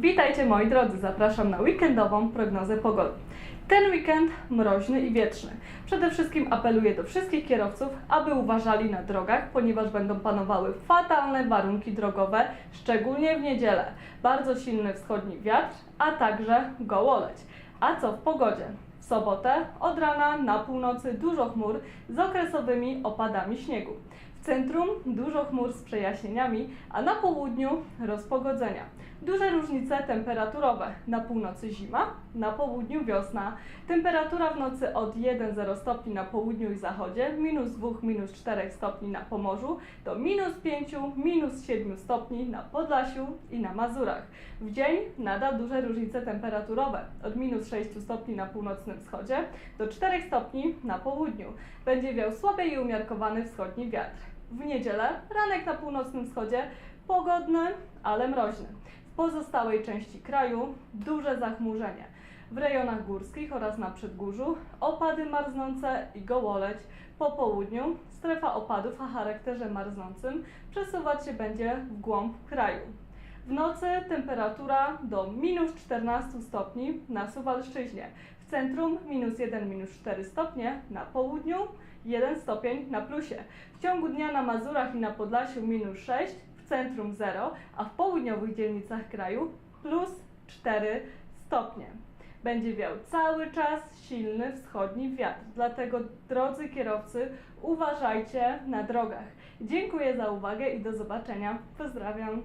Witajcie moi drodzy, zapraszam na weekendową prognozę pogody. Ten weekend mroźny i wieczny. Przede wszystkim apeluję do wszystkich kierowców, aby uważali na drogach, ponieważ będą panowały fatalne warunki drogowe, szczególnie w niedzielę. Bardzo silny wschodni wiatr, a także gołoleć. A co w pogodzie? W sobotę od rana na północy dużo chmur z okresowymi opadami śniegu. W centrum dużo chmur z przejaśnieniami, a na południu rozpogodzenia. Duże różnice temperaturowe. Na północy zima, na południu wiosna. Temperatura w nocy od 1-0 stopni na południu i zachodzie, minus 2, minus 4 stopni na Pomorzu, do minus 5, minus 7 stopni na Podlasiu i na Mazurach. W dzień nadal duże różnice temperaturowe. Od minus 6 stopni na północnym wschodzie do 4 stopni na południu. Będzie wiał słaby i umiarkowany wschodni wiatr. W niedzielę ranek na północnym wschodzie pogodny, ale mroźny. W pozostałej części kraju duże zachmurzenie. W rejonach górskich oraz na przedgórzu opady marznące i gołoleć. Po południu strefa opadów o charakterze marznącym przesuwać się będzie w głąb kraju. W nocy temperatura do minus 14 stopni na Suwalszczyźnie. Centrum minus 1, minus 4 stopnie, na południu 1 stopień na plusie. W ciągu dnia na Mazurach i na Podlasiu minus 6, w centrum 0, a w południowych dzielnicach kraju plus 4 stopnie. Będzie wiał cały czas silny wschodni wiatr, dlatego drodzy kierowcy uważajcie na drogach. Dziękuję za uwagę i do zobaczenia. Pozdrawiam.